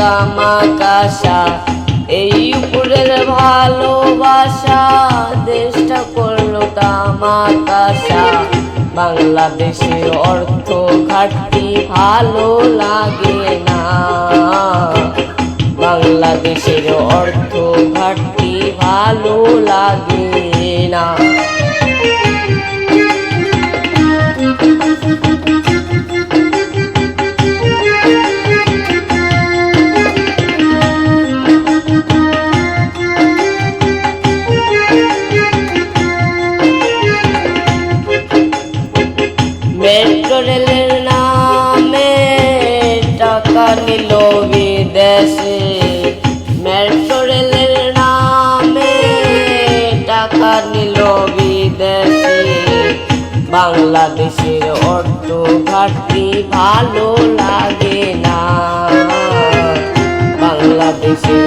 আকাশা এই উপরের ভালোবাসা দেশটা করল তামাকাশা। বাংলাদেশে অর্থ ঘাটতি ভালো লাগে না। বাংলাদেশের অর্থ ঘাটতি ভালো লাগে মেট্রো রেলের নামে টাকা নিল বিদেশে। মেট্রো রেলের নামে টাকা নিল বিদেশে। বাংলাদেশের অর্থ ঘাটতি ভালো লাগে না। বাংলাদেশের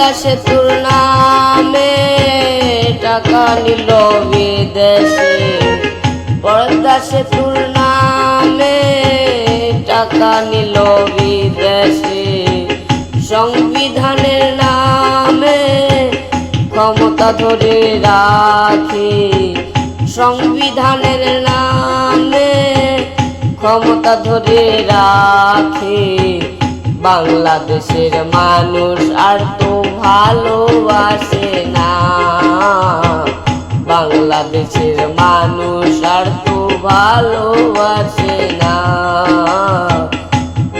পর্দা সেতুর নামে টাকা নিল বিদেশে। পর্দা সেতুর নামে টাকা নিল বিদেশে। সংবিধানের নামে ক্ষমতা ধরে রাখে। সংবিধানের নামে ক্ষমতা ধরে রাখে। বাংলাদেশের মানুষ আর তো ভালোবাসে না। বাংলাদেশের মানুষ আর তো ভালোবাসে না।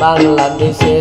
বাংলাদেশের